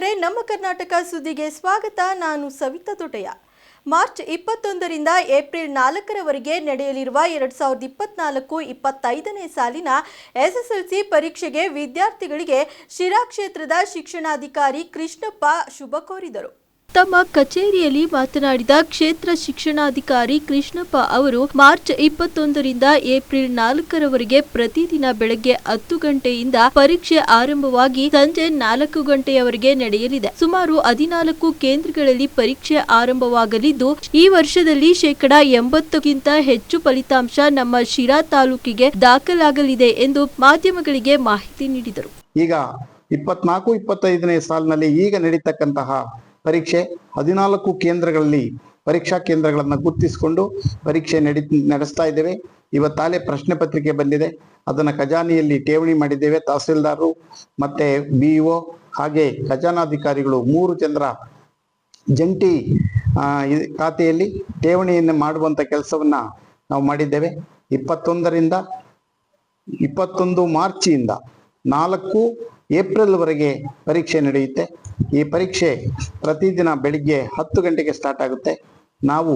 ವೀಕ್ಷಕರೇ, ನಮ್ಮ ಕರ್ನಾಟಕ ಸುದ್ದಿಗೆ ಸ್ವಾಗತ. ನಾನು ಸವಿತಾ ದೊಡ್ಡಯ್ಯ ಮಾರ್ಚ್ ಇಪ್ಪತ್ತೊಂದರಿಂದ ಏಪ್ರಿಲ್ ನಾಲ್ಕರವರೆಗೆ ನಡೆಯಲಿರುವ ಎರಡು ಸಾವಿರದ ಇಪ್ಪತ್ನಾಲ್ಕು ಇಪ್ಪತ್ತೈದನೇ ಸಾಲಿನ ಎಸ್ಎಸ್ಎಲ್ಸಿ ಪರೀಕ್ಷೆಗೆ ವಿದ್ಯಾರ್ಥಿಗಳಿಗೆ ಶಿರಾ ಕ್ಷೇತ್ರದ ಶಿಕ್ಷಣಾಧಿಕಾರಿ ಕೃಷ್ಣಪ್ಪ ಶುಭ ಕೋರಿದರು ತಮ್ಮ ಕಚೇರಿಯಲ್ಲಿ ಮಾತನಾಡಿದ ಕ್ಷೇತ್ರ ಶಿಕ್ಷಣಾಧಿಕಾರಿ ಕೃಷ್ಣಪ್ಪ ಅವರು, ಮಾರ್ಚ್ ಇಪ್ಪತ್ತೊಂದರಿಂದ ಏಪ್ರಿಲ್ ನಾಲ್ಕರವರೆಗೆ ಪ್ರತಿದಿನ ಬೆಳಗ್ಗೆ ಹತ್ತು ಗಂಟೆಯಿಂದ ಪರೀಕ್ಷೆ ಆರಂಭವಾಗಿ ಸಂಜೆ ನಾಲ್ಕು ಗಂಟೆಯವರೆಗೆ ನಡೆಯಲಿದೆ. ಸುಮಾರು ಹದಿನಾಲ್ಕು ಕೇಂದ್ರಗಳಲ್ಲಿ ಪರೀಕ್ಷೆ ಆರಂಭವಾಗಲಿದ್ದು, ಈ ವರ್ಷದಲ್ಲಿ ಶೇಕಡಾ ಎಂಬತ್ತಕ್ಕಿಂತ ಹೆಚ್ಚು ಫಲಿತಾಂಶ ನಮ್ಮ ಶಿರಾ ತಾಲೂಕಿಗೆ ದಾಖಲಾಗಲಿದೆ ಎಂದು ಮಾಧ್ಯಮಗಳಿಗೆ ಮಾಹಿತಿ ನೀಡಿದರು. ಈಗ ಇಪ್ಪತ್ನಾಲ್ಕು, ಇಪ್ಪತ್ತೈದನೇ ಸಾಲಿನಲ್ಲಿ ಈಗ ನಡೀತಕ್ಕಂತಹ ಪರೀಕ್ಷೆ ಹದಿನಾಲ್ಕು ಕೇಂದ್ರಗಳಲ್ಲಿ ಪರೀಕ್ಷಾ ಕೇಂದ್ರಗಳನ್ನು ಗುರುತಿಸಿಕೊಂಡು ಪರೀಕ್ಷೆ ನಡಿ, ನಡೆಸ್ತಾ ಇದ್ದೇವೆ. ಇವತ್ತಾಲೇ ಪ್ರಶ್ನೆ ಪತ್ರಿಕೆ ಬಂದಿದೆ. ಅದನ್ನು ಖಜಾನೆಯಲ್ಲಿ ಠೇವಣಿ ಮಾಡಿದ್ದೇವೆ ತಹಸೀಲ್ದಾರರು ಮತ್ತೆ ಬಿ ಒ ಹಾಗೆ ಖಜಾನಾಧಿಕಾರಿಗಳು ಮೂರು ಚಂದ್ರ ಜಂಟಿ ಖಾತೆಯಲ್ಲಿ ಠೇವಣಿಯನ್ನು ಮಾಡುವಂಥ ಕೆಲಸವನ್ನ ನಾವು ಮಾಡಿದ್ದೇವೆ. ಇಪ್ಪತ್ತೊಂದರಿಂದ ಇಪ್ಪತ್ತೊಂದು ಮಾರ್ಚಿಯಿಂದ ನಾಲ್ಕು ಏಪ್ರಿಲ್ವರೆಗೆ ಪರೀಕ್ಷೆ ನಡೆಯುತ್ತೆ. ಈ ಪರೀಕ್ಷೆ ಪ್ರತಿದಿನ ಬೆಳಿಗ್ಗೆ ಹತ್ತು ಗಂಟೆಗೆ ಸ್ಟಾರ್ಟ್ ಆಗುತ್ತೆ. ನಾವು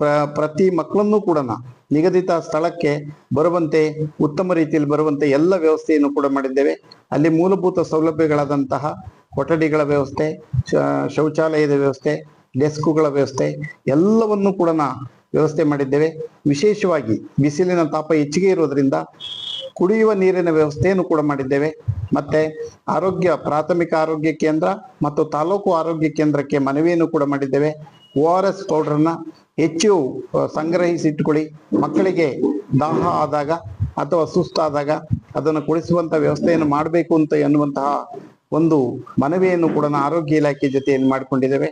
ಪ್ರ, ಪ್ರತಿ ಮಕ್ಕಳನ್ನು ಕೂಡ ನಿಗದಿತ ಸ್ಥಳಕ್ಕೆ ಬರುವಂತೆ, ಉತ್ತಮ ರೀತಿಯಲ್ಲಿ ಬರುವಂತೆ ಎಲ್ಲ ವ್ಯವಸ್ಥೆಯನ್ನು ಕೂಡ ಮಾಡಿದ್ದೇವೆ. ಅಲ್ಲಿ ಮೂಲಭೂತ ಸೌಲಭ್ಯಗಳಾದಂತಹ ಕೊಠಡಿಗಳ ವ್ಯವಸ್ಥೆ ಶೌಚಾಲಯದ ವ್ಯವಸ್ಥೆ, ಡೆಸ್ಕುಗಳ ವ್ಯವಸ್ಥೆ, ಎಲ್ಲವನ್ನು ಕೂಡ ವ್ಯವಸ್ಥೆ ಮಾಡಿದ್ದೇವೆ. ವಿಶೇಷವಾಗಿ ಬಿಸಿಲಿನ ತಾಪ ಹೆಚ್ಚಿಗೆ ಇರೋದ್ರಿಂದ ಕುಡಿಯುವ ನೀರಿನ ವ್ಯವಸ್ಥೆಯನ್ನು ಕೂಡ ಮಾಡಿದ್ದೇವೆ. ಮತ್ತೆ ಆರೋಗ್ಯ, ಪ್ರಾಥಮಿಕ ಆರೋಗ್ಯ ಕೇಂದ್ರ ಮತ್ತು ತಾಲೂಕು ಆರೋಗ್ಯ ಕೇಂದ್ರಕ್ಕೆ ಮನವಿಯನ್ನು ಕೂಡ ಮಾಡಿದ್ದೇವೆ. ಓ ಆರ್ ಎಸ್ ಪೌಡರ್ನ ಹೆಚ್ಚು ಸಂಗ್ರಹಿಸಿಟ್ಕೊಳ್ಳಿ. ಮಕ್ಕಳಿಗೆ ದಾಹ ಆದಾಗ ಅಥವಾ ಸುಸ್ತಾದಾಗ ಅದನ್ನು ಕುಡಿಸುವಂತ ವ್ಯವಸ್ಥೆಯನ್ನು ಮಾಡಬೇಕು ಅಂತ ಎನ್ನುವಂತಹ ಒಂದು ಮನವಿಯನ್ನು ಕೂಡ ಆರೋಗ್ಯ ಇಲಾಖೆ ಜೊತೆಯಲ್ಲಿ ಮಾಡಿಕೊಂಡಿದ್ದೇವೆ.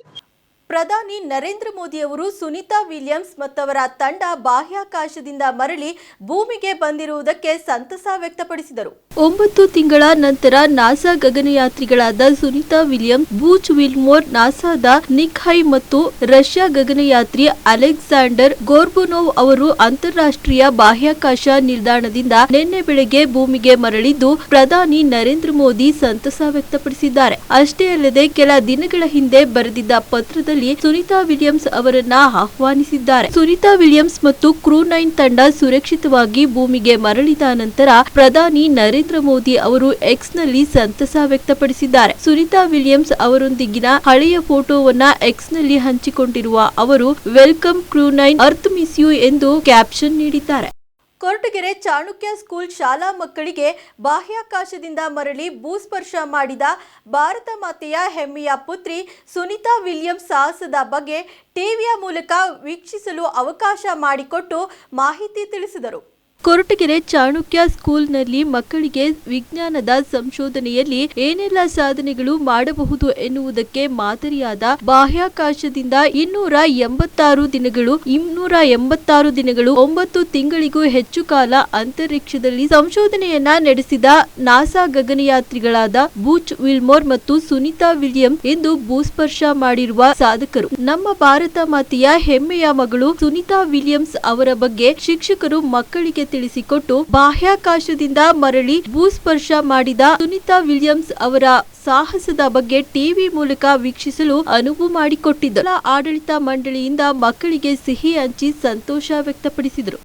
ಪ್ರಧಾನಿ ನರೇಂದ್ರ ಮೋದಿ ಅವರು ಸುನಿತಾ ವಿಲಿಯಮ್ಸ್ ಮತ್ತವರ ತಂಡ ಬಾಹ್ಯಾಕಾಶದಿಂದ ಮರಳಿ ಭೂಮಿಗೆ ಬಂದಿರುವುದಕ್ಕೆ ಸಂತಸ ವ್ಯಕ್ತಪಡಿಸಿದರು. ಒಂಬತ್ತು ತಿಂಗಳ ನಂತರ ನಾಸಾ ಗಗನಯಾತ್ರಿಗಳಾದ ಸುನಿತಾ ವಿಲಿಯಮ್ಸ್, ಬೂಚ್ ವಿಲ್ಮೋರ್, ನಾಸಾದ ನಿಕ್ ಹೈ ಮತ್ತು ರಷ್ಯಾ ಗಗನಯಾತ್ರಿ ಅಲೆಕ್ಸಾಂಡರ್ ಗೋರ್ಬುನೋವ್ ಅವರು ಅಂತಾರಾಷ್ಟ್ರೀಯ ಬಾಹ್ಯಾಕಾಶ ನಿಲ್ದಾಣದಿಂದ ನಿನ್ನೆ ಬೆಳಗ್ಗೆ ಭೂಮಿಗೆ ಮರಳಿದ್ದು, ಪ್ರಧಾನಿ ನರೇಂದ್ರ ಮೋದಿ ಸಂತಸ ವ್ಯಕ್ತಪಡಿಸಿದ್ದಾರೆ. ಅಷ್ಟೇ ಅಲ್ಲದೆ ಕೆಲ ದಿನಗಳ ಹಿಂದೆ ಬರೆದಿದ್ದ ಪತ್ರದಲ್ಲಿ ಸುನೀತಾ ವಿಲಿಯಮ್ಸ್ ಅವರನ್ನ ಆಹ್ವಾನಿಸಿದ್ದಾರೆ. ಸುನಿತಾ ವಿಲಿಯಮ್ಸ್ ಮತ್ತು ಕ್ರೂ ನೈನ್ ತಂಡ ಸುರಕ್ಷಿತವಾಗಿ ಭೂಮಿಗೆ ಮರಳಿದ ನಂತರ ಪ್ರಧಾನಿ ನರೇಂದ್ರ ಮೋದಿ ಅವರು ಎಕ್ಸ್ನಲ್ಲಿ ಸಂತಸ ವ್ಯಕ್ತಪಡಿಸಿದ್ದಾರೆ. ಸುನಿತಾ ವಿಲಿಯಮ್ಸ್ ಅವರೊಂದಿಗಿನ ಹಳೆಯ ಫೋಟೋವನ್ನ ಎಕ್ಸ್ನಲ್ಲಿ ಹಂಚಿಕೊಂಡಿರುವ ಅವರು, welcome crew nine earth miss you ಎಂದು ಕ್ಯಾಪ್ಷನ್ ನೀಡಿದ್ದಾರೆ. ಕೊರಟಗೆರೆ ಚಾಣಕ್ಯ ಸ್ಕೂಲ್ ಶಾಲಾ ಮಕ್ಕಳಿಗೆ ಬಾಹ್ಯಾಕಾಶದಿಂದ ಮರಳಿ ಭೂಸ್ಪರ್ಶ ಮಾಡಿದ ಭಾರತ ಮಾತೆಯ ಹೆಮ್ಮೆಯ ಪುತ್ರಿ ಸುನೀತಾ ವಿಲಿಯಮ್ಸ್ ಸಾಹಸದ ಬಗ್ಗೆ ಟಿವಿಯ ಮೂಲಕ ವೀಕ್ಷಿಸಲು ಅವಕಾಶ ಮಾಡಿಕೊಟ್ಟು ಮಾಹಿತಿ ತಿಳಿಸಿದರು. ಕೊರಟಗೆರೆ ಚಾಣಕ್ಯ ಸ್ಕೂಲ್ನಲ್ಲಿ ಮಕ್ಕಳಿಗೆ ವಿಜ್ಞಾನದ ಸಂಶೋಧನೆಯಲ್ಲಿ ಏನೆಲ್ಲ ಸಾಧನೆಗಳು ಮಾಡಬಹುದು ಎನ್ನುವುದಕ್ಕೆ ಮಾದರಿಯಾದ ಬಾಹ್ಯಾಕಾಶದಿಂದ ಇನ್ನೂರ ಎಂಬತ್ತಾರು ದಿನಗಳು, ಇನ್ನೂರ ಎಂಬತ್ತಾರು ದಿನಗಳು, ಒಂಬತ್ತು ತಿಂಗಳಿಗೂ ಹೆಚ್ಚು ಕಾಲ ಅಂತರಿಕ್ಷದಲ್ಲಿ ಸಂಶೋಧನೆಯನ್ನ ನಡೆಸಿದ ನಾಸಾ ಗಗನಯಾತ್ರಿಗಳಾದ ಬೂಚ್ ವಿಲ್ಮೋರ್ ಮತ್ತು ಸುನೀತಾ ವಿಲಿಯಂ ಎಂದು ಭೂಸ್ಪರ್ಶ ಮಾಡಿರುವ ಸಾಧಕರು. ನಮ್ಮ ಭಾರತ ಮಾತೆಯ ಹೆಮ್ಮೆಯ ಮಗಳು ಸುನೀತಾ ವಿಲಿಯಮ್ಸ್ ಅವರ ಬಗ್ಗೆ ಶಿಕ್ಷಕರು ಮಕ್ಕಳಿಗೆ ತಿಳಿಸಿಕೊಟ್ಟು ಬಾಹ್ಯಾಕಾಶದಿಂದ ಮರಳಿ ಭೂಸ್ಪರ್ಶ ಮಾಡಿದ ಸುನಿತಾ ವಿಲಿಯಮ್ಸ್ ಅವರ ಸಾಹಸದ ಬಗ್ಗೆ ಟಿವಿ ಮೂಲಕ ವೀಕ್ಷಿಸಲು ಅನುವು ಮಾಡಿಕೊಟ್ಟಿದ್ದರು ಆಡಳಿತ ಮಂಡಳಿಯಿಂದ ಮಕ್ಕಳಿಗೆ ಸಿಹಿ ಹಂಚಿ ಸಂತೋಷ ವ್ಯಕ್ತಪಡಿಸಿದರು.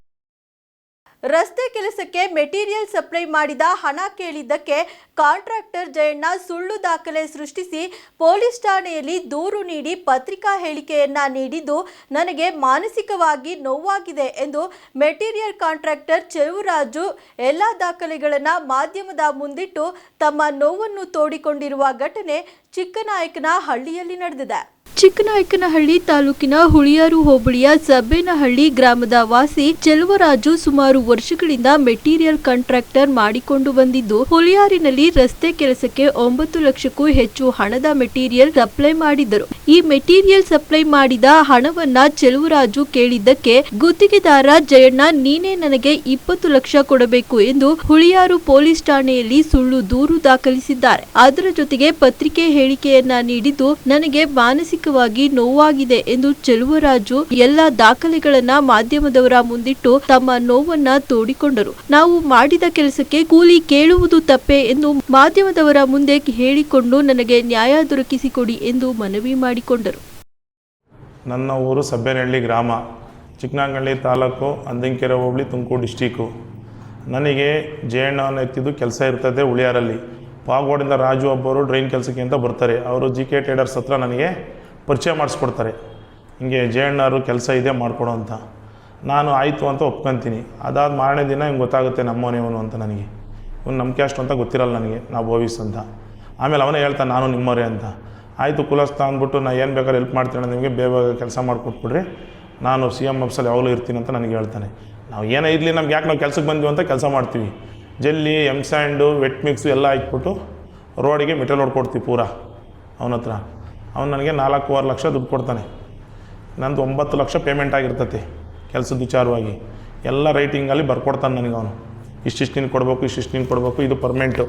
ರಸ್ತೆ ಕೆಲಸಕ್ಕೆ ಮೆಟೀರಿಯಲ್ ಸಪ್ಲೈ ಮಾಡಿದ ಹಣ ಕೇಳಿದ್ದಕ್ಕೆ ಕಾಂಟ್ರಾಕ್ಟರ್ ಜಯಣ್ಣ ಸುಳ್ಳು ದಾಖಲೆ ಸೃಷ್ಟಿಸಿ ಪೊಲೀಸ್ ಠಾಣೆಯಲ್ಲಿ ದೂರು ನೀಡಿ ಪತ್ರಿಕಾ ಹೇಳಿಕೆಯನ್ನ ನೀಡಿದ್ದು ನನಗೆ ಮಾನಸಿಕವಾಗಿ ನೋವಾಗಿದೆ ಎಂದು ಮೆಟೀರಿಯಲ್ ಕಾಂಟ್ರಾಕ್ಟರ್ ಚೆಲುವರಾಜು ಎಲ್ಲ ದಾಖಲೆಗಳನ್ನು ಮಾಧ್ಯಮದ ಮುಂದಿಟ್ಟು ತಮ್ಮ ನೋವನ್ನು ತೋಡಿಕೊಂಡಿರುವ ಘಟನೆ ಚಿಕ್ಕನಾಯಕನ ಹಳ್ಳಿಯಲ್ಲಿ ನಡೆದಿದೆ. ಚಿಕ್ಕನಾಯಕನಹಳ್ಳಿ ತಾಲೂಕಿನ ಹುಳಿಯಾರು ಹೋಬಳಿಯ ಸಬ್ಬೇನಹಳ್ಳಿ ಗ್ರಾಮದ ವಾಸಿ ಚೆಲುವರಾಜು ಸುಮಾರು ವರ್ಷಗಳಿಂದ ಮೆಟೀರಿಯಲ್ ಕಾಂಟ್ರಾಕ್ಟರ್ ಮಾಡಿಕೊಂಡು ಬಂದಿದ್ದು, ಹುಳಿಯಾರಿನಲ್ಲಿ ರಸ್ತೆ ಕೆಲಸಕ್ಕೆ ಒಂಬತ್ತು ಲಕ್ಷಕ್ಕೂ ಹೆಚ್ಚು ಹಣದ ಮೆಟೀರಿಯಲ್ ಸಪ್ಲೈ ಮಾಡಿದ್ದರು. ಈ ಮೆಟೀರಿಯಲ್ ಸಪ್ಲೈ ಮಾಡಿದ ಹಣವನ್ನ ಚೆಲುವರಾಜು ಕೇಳಿದ್ದಕ್ಕೆ, ಗುತ್ತಿಗೆದಾರ ಜಯಣ್ಣ, ನೀನೇ ನನಗೆ ಇಪ್ಪತ್ತು ಲಕ್ಷ ಕೊಡಬೇಕು ಎಂದು ಹುಳಿಯಾರು ಪೊಲೀಸ್ ಠಾಣೆಯಲ್ಲಿ ಸುಳ್ಳು ದೂರು ದಾಖಲಿಸಿದ್ದಾರೆ. ಅದರ ಜೊತೆಗೆ ಪತ್ರಿಕೆ ಹೇಳಿಕೆಯನ್ನ ನೀಡಿದ್ದು, ನನಗೆ ಮಾನಸಿಕ ಮಾನಸಿಕವಾಗಿ ನೋವಾಗಿದೆ ಎಂದು ಚೆಲುವರಾಜು ಎಲ್ಲ ದಾಖಲೆಗಳನ್ನ ಮಾಧ್ಯಮದವರ ಮುಂದಿಟ್ಟು ತಮ್ಮ ನೋವನ್ನ ತೋಡಿಕೊಂಡರು. ನಾವು ಮಾಡಿದ ಕೆಲಸಕ್ಕೆ ಕೂಲಿ ಕೇಳುವುದು ತಪ್ಪೆ ಎಂದು ಮಾಧ್ಯಮದವರ ಮುಂದೆ ಹೇಳಿಕೊಂಡು ನನಗೆ ನ್ಯಾಯ ದೊರಕಿಸಿಕೊಡಿ ಎಂದು ಮನವಿ ಮಾಡಿಕೊಂಡರು. ನನ್ನ ಊರು ಸಬ್ಬೆನಹಳ್ಳಿ ಗ್ರಾಮ, ಚಿಕ್ಕನಹಳ್ಳಿ ತಾಲೂಕು ಅಂದಿಂಕೆರೆ ಹೋಬಳಿ ತುಮಕೂರು ಡಿಸ್ಟಿಕ್ಕು. ನನಗೆ ಜಯಣ್ಣ ಎತ್ತಿದ್ದು ಕೆಲಸ ಇರ್ತದೆ ಉಳಿಯಾರಲ್ಲಿ ಪಾಗೋಡಿಂದ ರಾಜು ಒಬ್ಬರು ಡ್ರೈನ್ ಕೆಲಸಕ್ಕೆ ಅಂತ ಬರ್ತಾರೆ. ಅವರು ಜಿ ಕೆ ಟೇಡರ್ಸ್ ಹತ್ರ ನನಗೆ ಪರಿಚಯ ಮಾಡಿಸ್ಕೊಡ್ತಾರೆ. ಹಿಂಗೆ ಜಯಣ್ಣವರು ಕೆಲಸ ಇದೆ ಮಾಡಿಕೊಡು ಅಂತ. ನಾನು ಆಯಿತು ಅಂತ ಒಪ್ಕೊತೀನಿ. ಅದಾದ ಮಾರನೇ ದಿನ ಹಿಂಗೆ ಗೊತ್ತಾಗುತ್ತೆ ನಮ್ಮವನೇ ಇವನು ಅಂತ ನನಗೆ. ಇವ್ನು ನಮ್ಮ ಕ್ಯಾಸ್ಟ್ ಅಂತ ಗೊತ್ತಿರಲ್ಲ ನನಗೆ. ನಾವು ಬೋವಿಸ್ ಅಂತ. ಆಮೇಲೆ ಅವನೇ ಹೇಳ್ತಾನೆ, ನಾನು ನಿಮ್ಮವರೇ ಅಂತ. ಆಯಿತು ಕುಲಸ್ತ ಅಂದ್ಬಿಟ್ಟು ನಾನು ಏನು ಬೇಕಾದ್ರೆ ಹೆಲ್ಪ್ ಮಾಡ್ತೀನಿ ನಿಮಗೆ. ಬೇಗ ಕೆಲಸ ಮಾಡಿಕೊಟ್ಬಿಡ್ರಿ. ನಾನು ಸಿ ಎಂ ಎಫ್ಸಲ್ಲಿ ಯಾವಾಗಲೂ ಇರ್ತೀನಿ ಅಂತ ನನಗೆ ಹೇಳ್ತಾನೆ. ನಾವು ಏನೇ ಇರಲಿ, ನಮ್ಗೆ ಯಾಕೆ ನಾವು ಕೆಲಸಕ್ಕೆ ಬಂದ್ವಿ ಅಂತ ಕೆಲಸ ಮಾಡ್ತೀವಿ. ಜಲ್ಲಿ, ಎಂ ಸ್ಯಾಂಡು, ವೆಟ್ ಮಿಕ್ಸು ಎಲ್ಲ ಹಾಕ್ಬಿಟ್ಟು ರೋಡಿಗೆ ಮೆಟಲ್ ಹೊಡ್ಕೊಡ್ತೀವಿ ಪೂರಾ. ಅವನ ಹತ್ರ ಅವ್ನು ನನಗೆ ನಾಲ್ಕೂವರೆ ಲಕ್ಷ ದುಡ್ಡು ಕೊಡ್ತಾನೆ. ನಂದು ಒಂಬತ್ತು ಲಕ್ಷ ಪೇಮೆಂಟ್ ಆಗಿರ್ತತಿ, ಕೆಲಸದ ವಿಚಾರವಾಗಿ. ಎಲ್ಲ ರೈಟಿಂಗಲ್ಲಿ ಬರ್ಕೊಡ್ತಾನೆ ನನಗೆ ಅವನು. ಇಷ್ಟಿಷ್ಟು ನೀನು ಕೊಡಬೇಕು, ಇಷ್ಟಿಷ್ಟು ನೀನು ಕೊಡಬೇಕು, ಇದು ಪರ್ಮೆಂಟು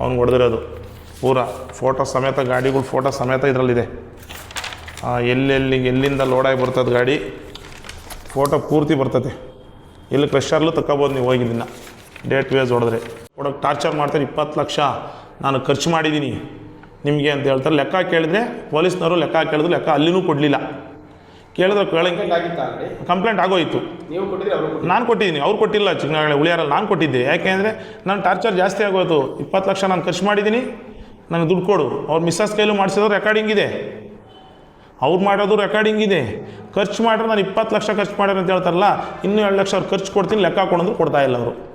ಅವ್ನು ಹೊಡೆದಿರೋದು. ಪೂರ ಫೋಟೋ ಸಮೇತ, ಗಾಡಿಗಳು ಫೋಟೋ ಸಮೇತ ಇದರಲ್ಲಿದೆ. ಎಲ್ಲೆಲ್ಲಿ, ಎಲ್ಲಿಂದ ಲೋಡಾಗಿ ಬರ್ತದೆ ಗಾಡಿ ಫೋಟೋ ಪೂರ್ತಿ ಬರ್ತದೆ ಇಲ್ಲಿ ಕ್ರೆಷರ್ಲು ತಗೋಬೋದು ನೀವು ಹೋಗಿದ್ದಿನ ಡೇಟ್ ವೇಸ್ ಹೊಡೆದ್ರೆ. ಕೊಡೋಕೆ ಟಾರ್ಚರ್ ಮಾಡ್ತಾರೆ ಇಪ್ಪತ್ತು ಲಕ್ಷ. ನಾನು ಖರ್ಚು ಮಾಡಿದ್ದೀನಿ ನಿಮಗೆ ಅಂತ ಹೇಳ್ತಾರೆ. ಲೆಕ್ಕ ಕೇಳಿದ್ರೆ ಪೊಲೀಸ್ನವರು ಲೆಕ್ಕ ಕೇಳಿದ್ರು ಲೆಕ್ಕ ಅಲ್ಲಿನೂ ಕೊಡಲಿಲ್ಲ. ಕೇಳಿದ್ರೆ ಕೇಳಂಗೆ ಕಂಪ್ಲೇಂಟ್ ಆಗೋಯ್ತು. ನಾನು ಕೊಟ್ಟಿದ್ದೀನಿ. ಅವ್ರು ಕೊಟ್ಟಿಲ್ಲ ಚಿಕ್ಕನಗಳೆ ಉಳಿಯಾರಲ್ಲಿ ನಾನು ಕೊಟ್ಟಿದ್ದೆ. ಯಾಕೆಂದರೆ ನಾನು ಟಾರ್ಚರ್ ಜಾಸ್ತಿ ಆಗೋಯ್ತು. ಇಪ್ಪತ್ತು ಲಕ್ಷ ನಾನು ಖರ್ಚು ಮಾಡಿದ್ದೀನಿ. ನನಗೆ ದುಡ್ಡು ಕೊಡು. ಅವ್ರ ಮಿಸ್ಸಸ್ ಕೈಲೂ ಮಾಡಿಸಿದ್ರು ರೆಕಾರ್ಡಿಂಗ್ ಇದೆ. ಅವ್ರು ಮಾಡೋದು ರೆಕಾರ್ಡಿಂಗ್ ಇದೆ. ಖರ್ಚು ಮಾಡಿದ್ರೆ ನಾನು ಇಪ್ಪತ್ತು ಲಕ್ಷ ಖರ್ಚು ಮಾಡ್ಯಾರ ಅಂತ ಹೇಳ್ತಾರಲ್ಲ ಇನ್ನೂ ಎರಡು ಲಕ್ಷ ಅವ್ರು ಖರ್ಚು ಕೊಡ್ತೀನಿ. ಲೆಕ್ಕ ಕೊಡಂದ್ರು ಕೊಡ್ತಾ ಇಲ್ಲ ಅವರು.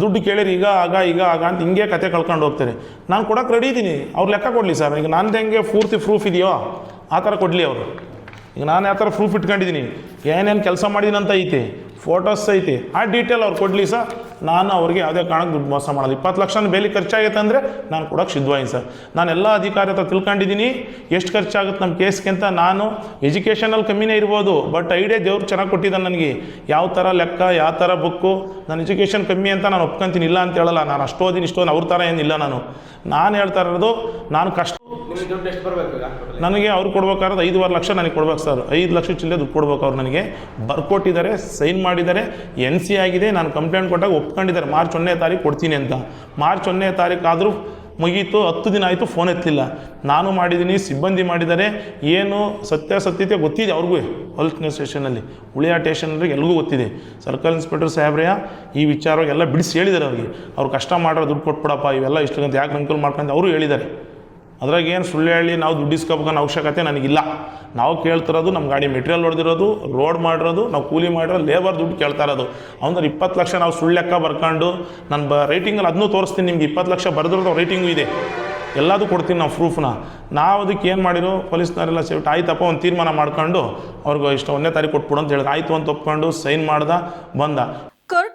ದುಡ್ಡು ಕೇಳಿರಿ, ಈಗ ಆಗ ಈಗ ಆಗ ಅಂತ ಹಿಂಗೆ ಕತೆ ಕಳ್ಕೊಂಡು ಹೋಗ್ತಾರೆ. ನಾನು ಕೊಡೋಕೆ ರೆಡಿ ಇದ್ದೀನಿ ಅವ್ರು ಲೆಕ್ಕ ಕೊಡಲಿ ಸರ್ ಈಗ ನಾನು ಹೆಂಗೆ ಪೂರ್ತಿ ಪ್ರೂಫ್ ಇದೆಯೋ, ಆ ಥರ ಕೊಡಲಿ ಅವರು. ಈಗ ನಾನು ಯಾವ ಥರ ಪ್ರೂಫ್ ಇಟ್ಕೊಂಡಿದ್ದೀನಿ ಏನೇನು ಕೆಲಸ ಮಾಡಿದ್ದೀನಿ ಅಂತ ಐತೆ? ಫೋಟೋಸ್ ಐತಿ. ಆ ಡೀಟೇಲ್ ಅವ್ರು ಕೊಡಲಿ ಸರ್. ನಾನು ಅವ್ರಿಗೆ ಯಾವುದೇ ಕಾರಣಕ್ಕೆ ದುಡ್ಡು ಮೋಸ ಮಾಡೋದು ಇಪ್ಪತ್ತು ಲಕ್ಷ ಬೇಲಿ ಖರ್ಚಾಗೈತೆ ಅಂದರೆ ನಾನು ಕೊಡೋಕೆ ಸಿದ್ಧವಾಯಿನಿ ಸರ್. ನಾನು ಎಲ್ಲ ಅಧಿಕಾರಿ ಹತ್ರ ತಿಳ್ಕೊಂಡಿದ್ದೀನಿ. ಎಷ್ಟು ಖರ್ಚಾಗುತ್ತೆ ನಮ್ಮ ಕೇಸ್ಗಿಂತ ನಾನು ಎಜುಕೇಷನಲ್ಲಿ ಕಮ್ಮಿನೇ ಇರ್ಬೋದು. ಬಟ್ ಐಡಿಯಾ ದೇವ್ರು ಚೆನ್ನಾಗಿ ಕೊಟ್ಟಿದ್ದಾನೆ ನನಗೆ. ಯಾವ ಥರ ಲೆಕ್ಕ, ಯಾವ ಥರ ಬುಕ್ಕು ನಾನು ಎಜುಕೇಷನ್ ಕಮ್ಮಿ ಅಂತ ನಾನು ಒಪ್ಕೊಂತೀನಿ. ಇಲ್ಲ ಅಂತ ಹೇಳಲ್ಲ. ನಾನು ಅಷ್ಟು ಇಷ್ಟೋದಿನ ಅವ್ರ ಥರ ಏನಿಲ್ಲ ನಾನು. ನಾನು ಹೇಳ್ತಾ ಇರೋದು, ನಾನು ಕಷ್ಟ ನನಗೆ ಅವ್ರು ಕೊಡ್ಬೇಕಾದ್ರೆ ಐದುವರೆ ಲಕ್ಷ ನನಗೆ ಕೊಡ್ಬೇಕು ಸರ್. ಐದು ಲಕ್ಷ ಚಿಲ್ಲರೆ ದುಡ್ಡು ಕೊಡ್ಬೇಕು ಅವ್ರು ನನಗೆ. ಬರ್ಕೊಟ್ಟಿದ್ದಾರೆ ಸೈನ್ ಮಾಡಿದ್ದಾರೆ ಎನ್ ಸಿ ಆಗಿದೆ, ನಾನು ಕಂಪ್ಲೇಂಟ್ ಕೊಟ್ಟಾಗ ಒಪ್ಕೊಂಡಿದ್ದಾರೆ. ಮಾರ್ಚ್ ಒಂದನೇ ತಾರೀಕು ಕೊಡ್ತೀನಿ ಅಂತ. ಮಾರ್ಚ್ ಒಂದನೇ ತಾರೀಕು ಆದರೂ ಮುಗೀತು, ಹತ್ತು ದಿನ ಆಯಿತು ಫೋನ್ ಎತ್ತಲಿಲ್ಲ. ನಾನು ಮಾಡಿದ್ದೀನಿ ಸಿಬ್ಬಂದಿ ಮಾಡಿದ್ದಾರೆ. ಏನು ಸತ್ಯಾಸತ್ಯತೆ ಗೊತ್ತಿದೆ ಅವ್ರಿಗೂ? ಹೊಲ್ಸ್ನ ಸ್ಟೇಷನಲ್ಲಿ ಉಳಿಯ ಸ್ಟೇಷನಲ್ಲಿ ಎಲ್ರಿಗೂ ಗೊತ್ತಿದೆ. ಸರ್ಕಲ್ ಇನ್ಸ್ಪೆಕ್ಟರ್ ಸಾಹೇಬ್ರಯ್ಯ ಈ ವಿಚಾರವಾಗಿ ಎಲ್ಲ ಬಿಡಿಸಿ ಹೇಳಿದ್ದಾರೆ ಅವ್ರಿಗೆ. ಅವ್ರು ಕಷ್ಟ ಮಾಡೋ ದುಡ್ಡು ಕೊಟ್ಬಿಡಪ್ಪ, ಇವೆಲ್ಲ ಇಷ್ಟಂತ ಯಾಕೆ ಅಂಕಲ್ ಮಾಡ್ಕೊಂಡು? ಅವರು ಹೇಳಿದ್ದಾರೆ. ಅದ್ರಾಗ ಏನು ಸುಳ್ಳು ಹೇಳಿ ನಾವು ದುಡ್ಡು ಇಸ್ಕೋಬೇಕನ್ನೋ ಅವಶ್ಯಕತೆ ನನಗಿಲ್ಲ. ನಾವು ಕೇಳ್ತಿರೋದು ನಮ್ಮ ಗಾಡಿ ಮೆಟೀರಿಯಲ್ ಹೊಡೆದಿರೋದು ರೋಡ್ ಮಾಡಿರೋದು, ನಾವು ಕೂಲಿ ಮಾಡಿರೋ ಲೇಬರ್ ದುಡ್ಡು ಕೇಳ್ತಾ ಇರೋದು. ಅವ್ನ ಇಪ್ಪತ್ತು ಲಕ್ಷ ನಾವು ಸುಳ್ಳು ಲೆಕ್ಕ ಬರ್ಕೊಂಡು ನಾನು ಬ ರೈಟಿಂಗಲ್ಲಿ ಅದನ್ನೂ ತೋರಿಸ್ತೀನಿ, ನಿಮ್ಗೆ ಇಪ್ಪತ್ತು ಲಕ್ಷ ಬರೆದಿರೋದು ರೈಟಿಂಗು ಇದೆ. ಎಲ್ಲದೂ ಕೊಡ್ತೀನಿ ನಾವು ಪ್ರೂಫ್ನ ನಾವು ಅದಕ್ಕೆ ಏನು ಮಾಡಿರೋ, ಪೊಲೀಸ್ನವರೆಲ್ಲ ಸೇಫ್ಟ್ ಆಯ್ತಪ್ಪ ಒಂದು ತೀರ್ಮಾನ ಮಾಡ್ಕೊಂಡು ಅವ್ರಿಗೆ ಇಷ್ಟು ಒಂದನೇ ತಾರೀಕು ಕೊಟ್ಬಿಡು ಅಂತ ಹೇಳಿದ್ರು. ಆಯಿತು ಅಂತ ಒಪ್ಕೊಂಡು ಸೈನ್ ಮಾಡ್ದ, ಬಂದ.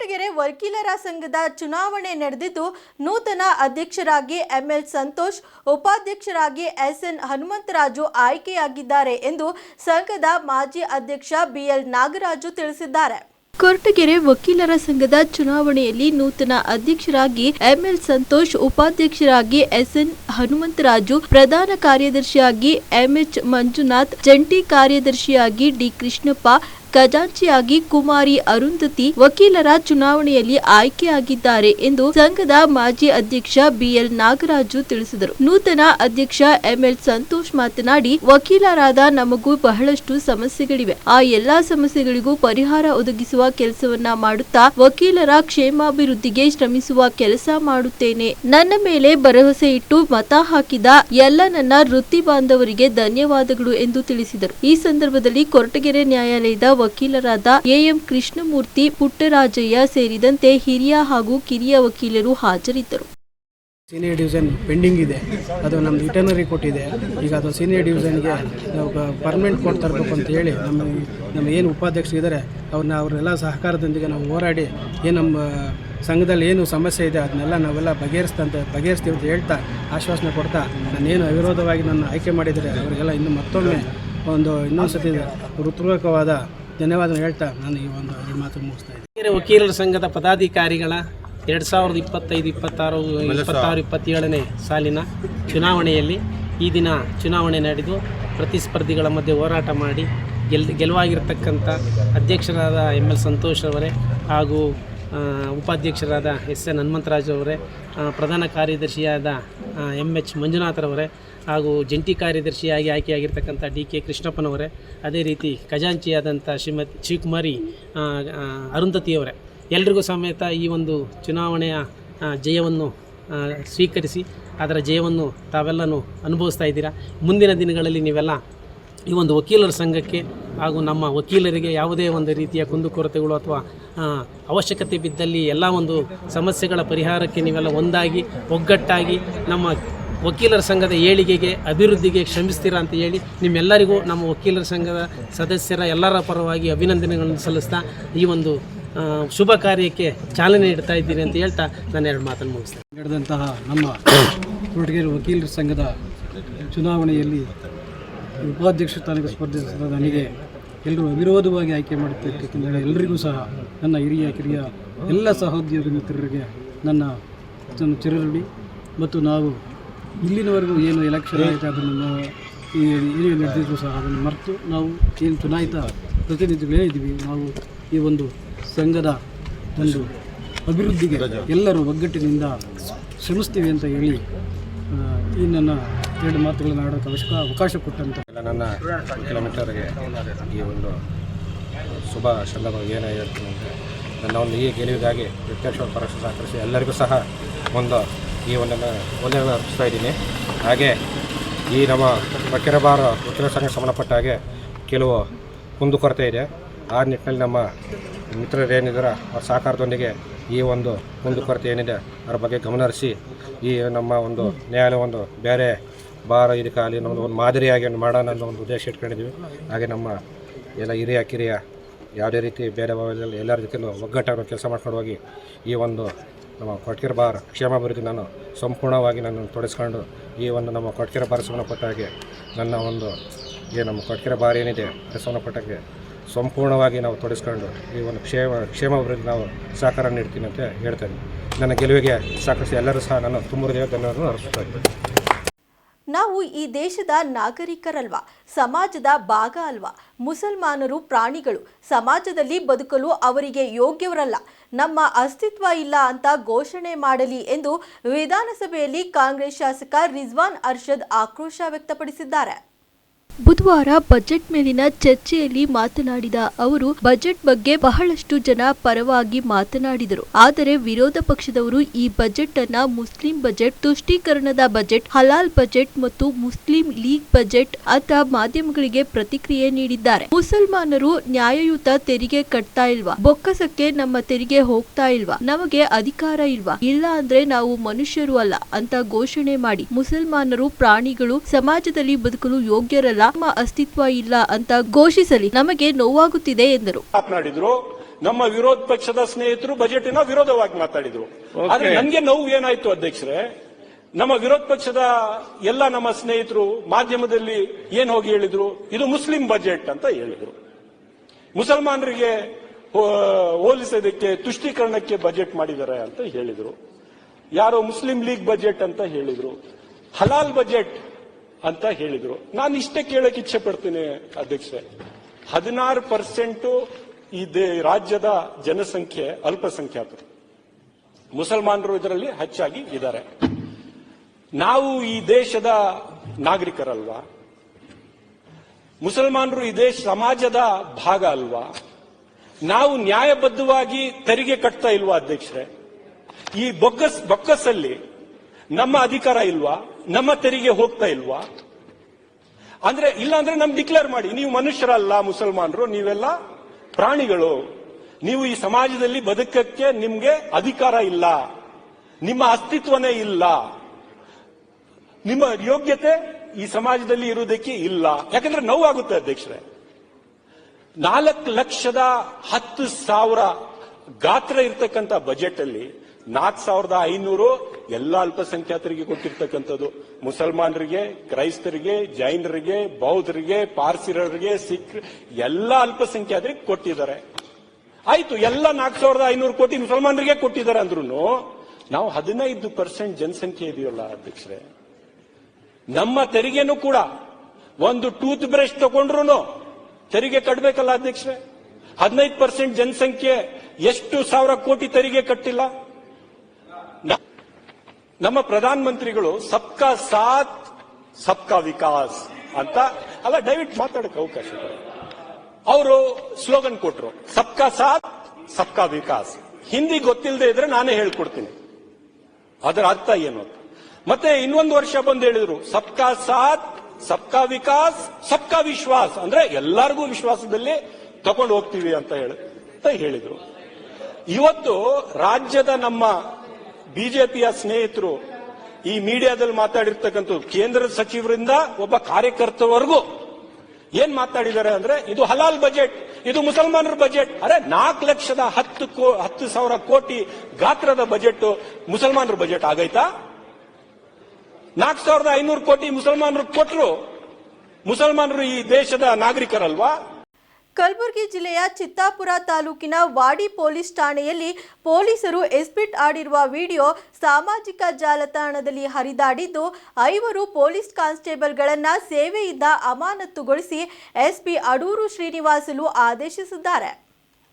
ಕೊರಟಗೆರೆ ವಕೀಲರ ಸಂಘದ ಚುನಾವಣೆ ನಡೆದಿದ್ದು ನೂತನ ಅಧ್ಯಕ್ಷರಾಗಿ ಎಂಎಲ್ ಸಂತೋಷ್, ಉಪಾಧ್ಯಕ್ಷರಾಗಿ ಎಸ್ಎನ್ ಹನುಮಂತರಾಜು ಆಯ್ಕೆಯಾಗಿದ್ದಾರೆ ಎಂದು ಸಂಘದ ಮಾಜಿ ಅಧ್ಯಕ್ಷ ಬಿಎಲ್ ನಾಗರಾಜು ತಿಳಿಸಿದ್ದಾರೆ. ಕೊರಟಗೆರೆ ವಕೀಲರ ಸಂಘದ ಚುನಾವಣೆಯಲ್ಲಿ ನೂತನ ಅಧ್ಯಕ್ಷರಾಗಿ ಎಂಎಲ್ ಸಂತೋಷ್, ಉಪಾಧ್ಯಕ್ಷರಾಗಿ ಎಸ್ಎನ್ ಹನುಮಂತರಾಜು, ಪ್ರಧಾನ ಕಾರ್ಯದರ್ಶಿಯಾಗಿ ಎಂಎಚ್ ಮಂಜುನಾಥ್, ಜಂಟಿ ಕಾರ್ಯದರ್ಶಿಯಾಗಿ ಡಿ ಕೃಷ್ಣಪ್ಪ ಖಜಾಂಚಿಯಾಗಿ ಕುಮಾರಿ ಅರುಂಧತಿ ವಕೀಲರ ಚುನಾವಣೆಯಲ್ಲಿ ಆಯ್ಕೆಯಾಗಿದ್ದಾರೆ ಎಂದು ಸಂಘದ ಮಾಜಿ ಅಧ್ಯಕ್ಷ ಬಿಎಲ್ ನಾಗರಾಜು ತಿಳಿಸಿದರು. ನೂತನ ಅಧ್ಯಕ್ಷ ಎಂಎಲ್ ಸಂತೋಷ್ ಮಾತನಾಡಿ, ವಕೀಲರಾದ ನಮಗೂ ಬಹಳಷ್ಟು ಸಮಸ್ಯೆಗಳಿವೆ. ಆ ಎಲ್ಲಾ ಸಮಸ್ಯೆಗಳಿಗೂ ಪರಿಹಾರ ಒದಗಿಸುವ ಕೆಲಸವನ್ನ ಮಾಡುತ್ತಾ, ವಕೀಲರ ಕ್ಷೇಮಾಭಿವೃದ್ಧಿಗೆ ಶ್ರಮಿಸುವ ಕೆಲಸ ಮಾಡುತ್ತೇನೆ. ನನ್ನ ಮೇಲೆ ಭರವಸೆ ಇಟ್ಟು ಮತ ಹಾಕಿದ ಎಲ್ಲ ನನ್ನ ವೃತ್ತಿ ಬಾಂಧವರಿಗೆ ಧನ್ಯವಾದಗಳು ಎಂದು ತಿಳಿಸಿದರು. ಈ ಸಂದರ್ಭದಲ್ಲಿ ಕೊರಟಗೆರೆ ನ್ಯಾಯಾಲಯದ ವಕೀಲರಾದ ಎಎಂ ಕೃಷ್ಣಮೂರ್ತಿ, ಪುಟ್ಟರಾಜಯ್ಯ ಸೇರಿದಂತೆ ಹಿರಿಯ ಹಾಗೂ ಕಿರಿಯ ವಕೀಲರು ಹಾಜರಿದ್ದರು. ಸೀನಿಯರ್ ಡಿವಿಷನ್ ಪೆಂಡಿಂಗ್ ಇದೆ. ಅದು ನಮ್ಮ ರಿಟರ್ನರಿ ಕೊಟ್ಟಿದೆ ಈಗ ಅದು ಸೀನಿಯರ್ ಡಿವಿಷನ್ಗೆ ಪರ್ಮನೆಂಟ್ ಕೊಟ್ಟು ತರಬೇಕು ಅಂತ ಹೇಳಿ ನಮ್ಮ ನಮ್ಮ ಏನು ಉಪಾಧ್ಯಕ್ಷರಿದ್ದಾರೆ ಅವ್ರನ್ನ ಅವರೆಲ್ಲ ಸಹಕಾರದೊಂದಿಗೆ ನಾವು ಹೋರಾಡಿ ಏನು ನಮ್ಮ ಸಂಘದಲ್ಲಿ ಏನು ಸಮಸ್ಯೆ ಇದೆ ಅದನ್ನೆಲ್ಲ ನಾವೆಲ್ಲ ಬಗೆಹರಿಸ್ತಂತೆ ಬಗೆಹರಿಸ್ತೀವಿ ಅಂತ ಹೇಳ್ತಾ ಆಶ್ವಾಸನೆ ಕೊಡ್ತಾ ನಾನೇನು ಅವಿರೋಧವಾಗಿ ನನ್ನ ಆಯ್ಕೆ ಮಾಡಿದರೆ ಅವರಿಗೆಲ್ಲ ಇನ್ನು ಮತ್ತೊಮ್ಮೆ ಒಂದು ಇನ್ನೊಂದು ಸತಿ ಹೃತ್ಪೂರ್ವಕವಾದ ಧನ್ಯವಾದ ಹೇಳ್ತಾ ನಾನು ಈ ಒಂದು ಮಾತು ಮುಗಿಸ್ತಾ ಇದ್ದೀನಿ. ವಕೀಲರ ಸಂಘದ ಪದಾಧಿಕಾರಿಗಳ ಎರಡು ಸಾವಿರದ ಇಪ್ಪತ್ತೈದು ಇಪ್ಪತ್ತಾರು ಇಪ್ಪತ್ತಾರು ಇಪ್ಪತ್ತೇಳನೇ ಸಾಲಿನ ಚುನಾವಣೆಯಲ್ಲಿ ಈ ದಿನ ಚುನಾವಣೆ ನಡೆದು ಪ್ರತಿಸ್ಪರ್ಧಿಗಳ ಮಧ್ಯೆ ಹೋರಾಟ ಮಾಡಿ ಗೆಲ್ ಗೆಲುವಾಗಿರ್ತಕ್ಕಂಥ ಅಧ್ಯಕ್ಷರಾದ ಎಂ ಎಲ್ ಸಂತೋಷ್ ಅವರೇ ಹಾಗೂ ಉಪಾಧ್ಯಕ್ಷರಾದ ಎಸ್ ಎನ್ ಹನುಮಂತರಾಜ್ ಅವರೇ ಪ್ರಧಾನ ಕಾರ್ಯದರ್ಶಿಯಾದ ಎಂ ಎಚ್ ಮಂಜುನಾಥರವರೇ ಹಾಗೂ ಜಂಟಿ ಕಾರ್ಯದರ್ಶಿಯಾಗಿ ಆಯ್ಕೆಯಾಗಿರ್ತಕ್ಕಂಥ ಡಿ ಕೆ ಕೃಷ್ಣಪ್ಪನವರೇ, ಅದೇ ರೀತಿ ಖಜಾಂಚಿಯಾದಂಥ ಶ್ರೀಮತಿ ಶಿವಕುಮಾರಿ ಅರುಂಧತಿಯವರೇ, ಎಲ್ರಿಗೂ ಸಮೇತ ಈ ಒಂದು ಚುನಾವಣೆಯ ಜಯವನ್ನು ಸ್ವೀಕರಿಸಿ ಅದರ ಜಯವನ್ನು ತಾವೆಲ್ಲನೂ ಅನುಭವಿಸ್ತಾ ಇದ್ದೀರಾ? ಮುಂದಿನ ದಿನಗಳಲ್ಲಿ ನೀವೆಲ್ಲ ಈ ಒಂದು ವಕೀಲರ ಸಂಘಕ್ಕೆ ಹಾಗೂ ನಮ್ಮ ವಕೀಲರಿಗೆ ಯಾವುದೇ ಒಂದು ರೀತಿಯ ಕುಂದುಕೊರತೆಗಳು ಅಥವಾ ಅವಶ್ಯಕತೆ ಬಿದ್ದಲ್ಲಿ ಎಲ್ಲ ಒಂದು ಸಮಸ್ಯೆಗಳ ಪರಿಹಾರಕ್ಕೆ ನೀವೆಲ್ಲ ಒಂದಾಗಿ, ಒಗ್ಗಟ್ಟಾಗಿ ನಮ್ಮ ವಕೀಲರ ಸಂಘದ ಏಳಿಗೆಗೆ, ಅಭಿವೃದ್ಧಿಗೆ ಶ್ರಮಿಸ್ತೀರಾ ಅಂತ ಹೇಳಿ ನಿಮ್ಮೆಲ್ಲರಿಗೂ ನಮ್ಮ ವಕೀಲರ ಸಂಘದ ಸದಸ್ಯರ ಎಲ್ಲರ ಪರವಾಗಿ ಅಭಿನಂದನೆಗಳನ್ನು ಸಲ್ಲಿಸ್ತಾ ಈ ಒಂದು ಶುಭ ಕಾರ್ಯಕ್ಕೆ ಚಾಲನೆ ನೀಡ್ತಾ ಇದ್ದೀನಿ ಅಂತ ಹೇಳ್ತಾ ನಾನು ಎರಡು ಮಾತನ್ನು ಮುಗಿಸ್ತೇನೆ. ನಡೆದಂತಹ ನಮ್ಮ ಕೊರಟಗೆರೆ ವಕೀಲರ ಸಂಘದ ಚುನಾವಣೆಯಲ್ಲಿ ಉಪಾಧ್ಯಕ್ಷ ಸ್ಥಾನಕ್ಕೆ ಸ್ಪರ್ಧಿಸಿದ ನನಗೆ ಎಲ್ಲರೂ ಅವಿರೋಧವಾಗಿ ಆಯ್ಕೆ ಮಾಡುತ್ತಿರ್ತಕ್ಕಂಥ ಎಲ್ಲರಿಗೂ ಸಹ ನನ್ನ ಹಿರಿಯ, ಕಿರಿಯ ಎಲ್ಲ ಸಹೋದ್ಯೋಗಿ ಮಿತ್ರರಿಗೆ ನನ್ನ ಚಿರರುಡಿ ಮತ್ತು ನಾವು ಇಲ್ಲಿನವರೆಗೂ ಏನು ಎಲೆಕ್ಷನ್ ಆಯಿತು ಅದನ್ನು ಏನು ನಡೆದಿದ್ರು ಸಹ ಅದನ್ನು ಮರೆತು ನಾವು ಏನು ಚುನಾಯಿತ ಪ್ರತಿನಿಧಿಗಳೇನಿದ್ದೀವಿ ನಾವು ಈ ಒಂದು ಸಂಘದ ಒಂದು ಅಭಿವೃದ್ಧಿಗೆ ಎಲ್ಲರೂ ಒಗ್ಗಟ್ಟಿನಿಂದ ಶ್ರಮಿಸ್ತೀವಿ ಅಂತ ಹೇಳಿ ಈ ನನ್ನ ಎರಡು ಮಾತುಗಳನ್ನು ಆಡೋಕ್ಕೆ ಅವಶ್ಯಕ ಅವಕಾಶ ಕೊಟ್ಟಂತ ನನ್ನ ಕಿಲೋಮೀಟರ್ಗೆ ಈ ಒಂದು ಶುಭ ಸಂದರ್ಭವಾಗಿ ಏನು ಹೇಳ್ತೀನಿ ಅಂದರೆ ನನ್ನ ಒಂದು ಈ ಗೆಲುವಿಗಾಗಿ ಪರೋಕ್ಷ ಸಹಕರಿಸಿ ಎಲ್ಲರಿಗೂ ಸಹ ಒಂದು ಈ ಒಂದನ್ನು ಒಲೆಯನ್ನು ಅರ್ಪಿಸ್ತಾ ಇದ್ದೀನಿ. ಹಾಗೆ ಈ ನಮ್ಮ ವಕೀಲಬಾರ ವಕೀಲ ಸಂಘ ಸಂಬಂಧಪಟ್ಟ ಹಾಗೆ ಕೆಲವು ಕುಂದುಕೊರತೆ ಇದೆ. ಆ ನಿಟ್ಟಿನಲ್ಲಿ ನಮ್ಮ ಮಿತ್ರರು ಏನಿದ್ದಾರೆ ಅವ್ರ ಸಹಕಾರದೊಂದಿಗೆ ಈ ಒಂದು ಕುಂದುಕೊರತೆ ಏನಿದೆ ಅದರ ಬಗ್ಗೆ ಗಮನ ಹರಿಸಿ ಈ ನಮ್ಮ ಒಂದು ನ್ಯಾಯಾಲಯ ಒಂದು ಬೇರೆ ಬಾರ ಇದಕ್ಕಾಗಲಿ ನಮ್ಮದು ಒಂದು ಮಾದರಿಯಾಗಿ ಮಾಡೋಣ ಅನ್ನೋ ಒಂದು ಉದ್ದೇಶ ಇಟ್ಕೊಂಡಿದ್ದೀವಿ. ಹಾಗೆ ನಮ್ಮ ಎಲ್ಲ ಹಿರಿಯ ಕಿರಿಯ ಯಾವುದೇ ರೀತಿ ಬೇರೆ ಎಲ್ಲರ ಜೊತೆ ಒಗ್ಗಟ್ಟಾಗಿ ಕೆಲಸ ಮಾಡ್ಕೊಂಡು ಹೋಗಿ ಈ ಒಂದು ನಮ್ಮ ಕೊಟ್ಕೆರೆ ಬಾರ್ ಕ್ಷೇಮಾಭಿವೃದ್ಧಿ ನಾನು ಸಂಪೂರ್ಣವಾಗಿ ನಾನು ತೊಡಸ್ಕೊಂಡು ಈ ಒಂದು ನಮ್ಮ ಕೊಟ್ಕೆರೆ ಬಾರ್ ಸಂಬಂಧಪಟ್ಟಾಗೆ ನನ್ನ ಒಂದು ಏನು ನಮ್ಮ ಕೊಟ್ಕೆರೆ ಬಾರ್ ಏನಿದೆ ಅದಕ್ಕೆ ಸಂಬಂಧಪಟ್ಟಾಗೆ ಸಂಪೂರ್ಣವಾಗಿ ನಾವು ತೊಡಸ್ಕೊಂಡು ಈ ಒಂದು ಕ್ಷೇಮ ಕ್ಷೇಮಾಭಿವೃದ್ಧಿ ನಾವು ಸಹಕಾರ ನೀಡ್ತೀನಿ ಅಂತ ಹೇಳ್ತೇನೆ. ನನ್ನ ಗೆಲುವಿಗೆ ಸಾಕಷ್ಟು ಎಲ್ಲರೂ ಸಹ ನಾನು ತುಂಬ ಹೃದಯ ಧನ್ಯವಾದವನ್ನು ಅರ್ಪಿಸ್ತಾ ನಾವು ಈ ದೇಶದ ನಾಗರಿಕರಲ್ವಾ? ಸಮಾಜದ ಭಾಗ ಅಲ್ವಾ? ಮುಸಲ್ಮಾನರು ಪ್ರಾಣಿಗಳು, ಸಮಾಜದಲ್ಲಿ ಬದುಕಲು ಅವರಿಗೆ ಯೋಗ್ಯವರಲ್ಲ. ನಮ್ಮ ಅಸ್ತಿತ್ವ ಇಲ್ಲ ಅಂತ ಘೋಷಣೆ ಮಾಡಲಿ ಎಂದು ವಿಧಾನಸಭೆಯಲ್ಲಿ ಕಾಂಗ್ರೆಸ್ ಶಾಸಕ ರಿಜ್ವಾನ್ ಅರ್ಷದ್ ಆಕ್ರೋಶ ವ್ಯಕ್ತಪಡಿಸಿದ್ದಾರೆ. ಬುಧವಾರ ಬಜೆಟ್ ಮೇಲಿನ ಚರ್ಚೆಯಲ್ಲಿ ಮಾತನಾಡಿದ ಅವರು, ಬಜೆಟ್ ಬಗ್ಗೆ ಬಹಳಷ್ಟು ಜನ ಪರವಾಗಿ ಮಾತನಾಡಿದರು. ಆದರೆ ವಿರೋಧ ಪಕ್ಷದವರು ಈ ಬಜೆಟ್ ಅನ್ನ ಮುಸ್ಲಿಂ ಬಜೆಟ್, ತುಷ್ಟೀಕರಣದ ಬಜೆಟ್, ಹಲಾಲ್ ಬಜೆಟ್ ಮತ್ತು ಮುಸ್ಲಿಂ ಲೀಗ್ ಬಜೆಟ್ ಅಂತ ಮಾಧ್ಯಮಗಳಿಗೆ ಪ್ರತಿಕ್ರಿಯೆ ನೀಡಿದ್ದಾರೆ. ಮುಸಲ್ಮಾನರು ನ್ಯಾಯಯುತ ತೆರಿಗೆ ಕಟ್ತಾ ಇಲ್ವಾ? ಬೊಕ್ಕಸಕ್ಕೆ ನಮ್ಮ ತೆರಿಗೆ ಹೋಗ್ತಾ ಇಲ್ವಾ? ನಮಗೆ ಅಧಿಕಾರ ಇಲ್ವಾ? ಇಲ್ಲ ಅಂದ್ರೆ ನಾವು ಮನುಷ್ಯರು ಅಲ್ಲ ಅಂತ ಘೋಷಣೆ ಮಾಡಿ ಮುಸಲ್ಮಾನರು ಪ್ರಾಣಿಗಳು ಸಮಾಜದಲ್ಲಿ ಬದುಕಲು ಯೋಗ್ಯರಲ್ಲ ನಮ್ಮ ಅಸ್ತಿತ್ವ ಇಲ್ಲ ಅಂತ ಘೋಷಿಸಲಿ ನಮಗೆ ನೋವಾಗುತ್ತಿದೆ ಎಂದರು. ಮಾತನಾಡಿದ್ರು ನಮ್ಮ ವಿರೋಧ ಪಕ್ಷದ ಸ್ನೇಹಿತರು ಬಜೆಟ್ ಬಜೆಟಿನ ವಿರೋಧವಾಗಿ ಮಾತಾಡಿದ್ರು. ಆದ್ರೆ ನನ್ಗೆ ನೋವು ಏನಾಯ್ತು ಅಧ್ಯಕ್ಷರೇ ನಮ್ಮ ವಿರೋಧ ಪಕ್ಷದ ಎಲ್ಲ ನಮ್ಮ ಸ್ನೇಹಿತರು ಮಾಧ್ಯಮದಲ್ಲಿ ಏನ್ ಹೋಗಿ ಹೇಳಿದ್ರು? ಇದು ಮುಸ್ಲಿಂ ಬಜೆಟ್ ಅಂತ ಹೇಳಿದ್ರು. ಮುಸಲ್ಮಾನರಿಗೆ ಹೋಲಿಸೋದಕ್ಕೆ ತುಷ್ಟೀಕರಣಕ್ಕೆ ಬಜೆಟ್ ಮಾಡಿದ್ದಾರೆ ಅಂತ ಹೇಳಿದ್ರು. ಯಾರೋ ಮುಸ್ಲಿಂ ಲೀಗ್ ಬಜೆಟ್ ಅಂತ ಹೇಳಿದ್ರು. ಹಲಾಲ್ ಬಜೆಟ್ ಅಂತ ಹೇಳಿದ್ರು. ನಾನು ಇಷ್ಟೇ ಕೇಳಕ್ಕೆ ಇಚ್ಛೆ ಪಡ್ತೀನಿ ಅಧ್ಯಕ್ಷೆ ಹದಿನಾರು ಪರ್ಸೆಂಟ್ ಈ ರಾಜ್ಯದ ಜನಸಂಖ್ಯೆ ಅಲ್ಪಸಂಖ್ಯಾತರು. ಮುಸಲ್ಮಾನರು ಇದರಲ್ಲಿ ಹೆಚ್ಚಾಗಿ ಇದ್ದಾರೆ. ನಾವು ಈ ದೇಶದ ನಾಗರಿಕರಲ್ವಾ? ಮುಸಲ್ಮಾನರು ಈ ದೇಶ ಸಮಾಜದ ಭಾಗ ಅಲ್ವಾ? ನಾವು ನ್ಯಾಯಬದ್ಧವಾಗಿ ತೆರಿಗೆ ಕಟ್ತಾ ಇಲ್ವಾ ಅಧ್ಯಕ್ಷರೇ? ಈ ಬೊಕ್ಕಸ್, ಬೊಕ್ಕಸಲ್ಲಿ ನಮ್ಮ ಅಧಿಕಾರ ಇಲ್ವಾ? ನಮ್ಮ ತೆರಿಗೆ ಹೋಗ್ತಾ ಇಲ್ವಾ? ಅಂದ್ರೆ ಇಲ್ಲ ಅಂದ್ರೆ ನಮ್ ಡಿಕ್ಲೇರ್ ಮಾಡಿ, ನೀವು ಮನುಷ್ಯರಲ್ಲ, ಮುಸಲ್ಮಾನರು, ನೀವೆಲ್ಲ ಪ್ರಾಣಿಗಳು. ನೀವು ಈ ಸಮಾಜದಲ್ಲಿ ಬದುಕಕ್ಕೆ ನಿಮ್ಗೆ ಅಧಿಕಾರ ಇಲ್ಲ. ನಿಮ್ಮ ಅಸ್ತಿತ್ವನೇ ಇಲ್ಲ. ನಿಮ್ಮ ಯೋಗ್ಯತೆ ಈ ಸಮಾಜದಲ್ಲಿ ಇರುವುದಕ್ಕೆ ಇಲ್ಲ. ಯಾಕಂದ್ರೆ ನೋವಾಗುತ್ತೆ ಅಧ್ಯಕ್ಷರೇ. ನಾಲ್ಕು ಲಕ್ಷದ ಹತ್ತು ಸಾವಿರ ಗಾತ್ರ ಇರ್ತಕ್ಕಂಥ ಬಜೆಟ್ ಅಲ್ಲಿ ನಾಲ್ಕು ಸಾವಿರದ ಐನೂರು ಎಲ್ಲ ಅಲ್ಪಸಂಖ್ಯಾತರಿಗೆ ಕೊಟ್ಟಿರ್ತಕ್ಕಂಥದ್ದು. ಮುಸಲ್ಮಾನರಿಗೆ, ಕ್ರೈಸ್ತರಿಗೆ, ಜೈನರಿಗೆ, ಬೌದ್ಧರಿಗೆ, ಪಾರ್ಸಿರರಿಗೆ, ಸಿಖ್, ಎಲ್ಲ ಅಲ್ಪಸಂಖ್ಯಾತರಿಗೆ ಕೊಟ್ಟಿದ್ದಾರೆ. ಆಯ್ತು, ಎಲ್ಲ ನಾಲ್ಕು ಸಾವಿರದ ಐನೂರು ಕೋಟಿ ಮುಸಲ್ಮಾನರಿಗೆ ಕೊಟ್ಟಿದ್ದಾರೆ ಅಂದ್ರೂ ನಾವು ಹದಿನೈದು ಪರ್ಸೆಂಟ್ ಜನಸಂಖ್ಯೆ ಇದೆಯಲ್ಲ ಅಧ್ಯಕ್ಷರೇ. ನಮ್ಮ ತೆರಿಗೆನೂ ಕೂಡ, ಒಂದು ಟೂತ್ ಬ್ರಷ್ ತಗೊಂಡ್ರು ತೆರಿಗೆ ಕಟ್ಟಬೇಕಲ್ಲ ಅಧ್ಯಕ್ಷರೇ. ಹದಿನೈದು ಪರ್ಸೆಂಟ್ ಜನಸಂಖ್ಯೆ ಎಷ್ಟು ಸಾವಿರ ಕೋಟಿ ತೆರಿಗೆ ಕಟ್ಟಿಲ್ಲ. ನಮ್ಮ ಪ್ರಧಾನ ಮಂತ್ರಿಗಳು ಸಬ್ಕಾ ಸಾಥ್, ಸಬ್ಕಾ ವಿಕಾಸ್ ಅಂತ. ಅಲ್ಲ, ದಯವಿಟ್ಟು ಮಾತಾಡಕ್ಕೆ ಅವಕಾಶ. ಅವರು ಸ್ಲೋಗನ್ ಕೊಟ್ರು, ಸಬ್ಕಾ ಸಾಥ್, ಸಬ್ಕಾ ವಿಕಾಸ್. ಹಿಂದಿ ಗೊತ್ತಿಲ್ಲದೆ ಇದ್ರೆ ನಾನೇ ಹೇಳ್ಕೊಡ್ತೀನಿ. ಅದರ ಅರ್ಥ ಏನು ಮತ್ತೆ ಇನ್ನೊಂದು ವರ್ಷ ಬಂದು ಹೇಳಿದ್ರು, ಸಬ್ಕಾ ಸಾಥ್, ಸಬ್ಕಾ ವಿಕಾಸ್, ಸಬ್ಕಾ ವಿಶ್ವಾಸ್. ಅಂದ್ರೆ ಎಲ್ಲರಿಗೂ ವಿಶ್ವಾಸದಲ್ಲಿ ತಗೊಂಡು ಹೋಗ್ತೀವಿ ಅಂತ ಹೇಳಿ, ಅಂತ ಹೇಳಿದ್ರು. ಇವತ್ತು ರಾಜ್ಯದ ನಮ್ಮ ಬಿಜೆಪಿಯ ಸ್ನೇಹಿತರು ಈ ಮೀಡಿಯಾದಲ್ಲಿ ಮಾತಾಡಿರ್ತಕ್ಕಂಥ ಕೇಂದ್ರ ಸಚಿವರಿಂದ ಒಬ್ಬ ಕಾರ್ಯಕರ್ತವರೆಗೂ ಏನ್ ಮಾತಾಡಿದ್ದಾರೆ ಅಂದ್ರೆ, ಇದು ಹಲಾಲ್ ಬಜೆಟ್, ಇದು ಮುಸಲ್ಮಾನರ ಬಜೆಟ್. ಅರೆ, ನಾಲ್ಕು ಲಕ್ಷದ ಹತ್ತು ಹತ್ತು ಸಾವಿರ ಕೋಟಿ ಗಾತ್ರದ ಬಜೆಟ್ ಮುಸಲ್ಮಾನರ ಬಜೆಟ್ ಆಗೈತಾ? ನಾಲ್ಕು ಸಾವಿರದ ಐನೂರು ಕೋಟಿ ಮುಸಲ್ಮಾನರು ಕೊಟ್ಟರು ಮುಸಲ್ಮಾನರು ಈ ದೇಶದ ನಾಗರಿಕರಲ್ವಾ? ಕಲಬುರಗಿ ಜಿಲ್ಲೆಯ ಚಿತ್ತಾಪುರ ತಾಲೂಕಿನ ವಾಡಿ ಪೊಲೀಸ್ ಠಾಣೆಯಲ್ಲಿ ಪೊಲೀಸರು ಎಸ್ಪಿಟ್ ಆಡಿರುವ ವಿಡಿಯೋ ಸಾಮಾಜಿಕ ಜಾಲತಾಣದಲ್ಲಿ ಹರಿದಾಡಿದ್ದು, ಐವರು ಪೊಲೀಸ್ ಕಾನ್ಸ್ಟೇಬಲ್ಗಳನ್ನು ಸೇವೆಯಿಂದ ಅಮಾನತುಗೊಳಿಸಿ ಎಸ್ಪಿ ಅಡೂರು ಶ್ರೀನಿವಾಸಲು ಆದೇಶಿಸಿದ್ದಾರೆ.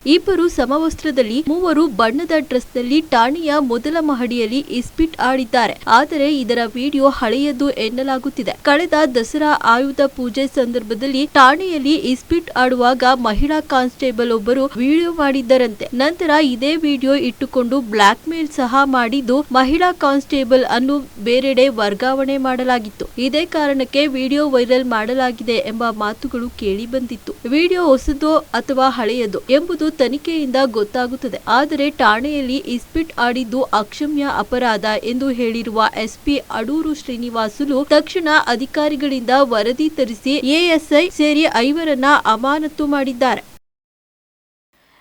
ಇಬ್ಬರು ಸಮವಸ್ತ್ರದಲ್ಲಿ ಮೂವರು ಬಣ್ಣದ ಡ್ರೆಸ್ನಲ್ಲಿ ಠಾಣೆಯ ಮೊದಲ ಮಹಡಿಯಲ್ಲಿ ಇಸ್ಪಿಟ್ ಆಡಿದ್ದಾರೆ. ಆದರೆ ಇದರ ವಿಡಿಯೋ ಹಳೆಯದು ಎನ್ನಲಾಗುತ್ತಿದೆ. ಕಳೆದ ದಸರಾ ಆಯುಧ ಪೂಜೆ ಸಂದರ್ಭದಲ್ಲಿ ಠಾಣೆಯಲ್ಲಿ ಇಸ್ಪಿಟ್ ಆಡುವಾಗ ಮಹಿಳಾ ಕಾನ್ಸ್ಟೇಬಲ್ ಒಬ್ಬರು ವಿಡಿಯೋ ಮಾಡಿದ್ದರಂತೆ. ನಂತರ ಇದೇ ವಿಡಿಯೋ ಇಟ್ಟುಕೊಂಡು ಬ್ಲಾಕ್ ಮೇಲ್ ಸಹ ಮಾಡಿದ್ದು ಮಹಿಳಾ ಕಾನ್ಸ್ಟೇಬಲ್ ಅನ್ನು ಬೇರೆಡೆ ವರ್ಗಾವಣೆ ಮಾಡಲಾಗಿತ್ತು. ಇದೇ ಕಾರಣಕ್ಕೆ ವಿಡಿಯೋ ವೈರಲ್ ಮಾಡಲಾಗಿದೆ ಎಂಬ ಮಾತುಗಳು ಕೇಳಿ ಬಂದಿತ್ತು. ವಿಡಿಯೋ ಹೊಸದೋ ಅಥವಾ ಹಳೆಯದು ಎಂಬುದು ತನಿಖೆಯಿಂದ ಗೊತ್ತಾಗುತ್ತದೆ. ಆದರೆ ಠಾಣೆಯಲ್ಲಿ ಇಸ್ಪಿಟ್ ಆಡಿದ್ದು ಅಕ್ಷಮ್ಯ ಅಪರಾಧ ಎಂದು ಹೇಳಿರುವ ಎಸ್ಪಿ ಅಡೂರು ಶ್ರೀನಿವಾಸುಲು ತಕ್ಷಣ ಅಧಿಕಾರಿಗಳಿಂದ ವರದಿ ತರಿಸಿ ಎಎಸ್ಐ ಸೇರಿ ಐವರನ್ನ ಅಮಾನತು ಮಾಡಿದ್ದಾರೆ.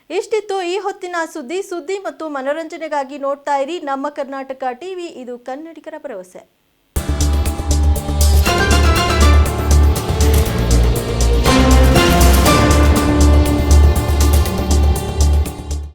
ಇಷ್ಟಿತ್ತು ಈ ಹೊತ್ತಿನ ಸುದ್ದಿ. ಸುದ್ದಿ ಮತ್ತು ಮನೋರಂಜನೆಗಾಗಿ ನೋಡ್ತಾ ಇರಿ ನಮ್ಮ ಕರ್ನಾಟಕ ಟಿವಿ. ಇದು ಕನ್ನಡಿಗರ ಭರವಸೆ.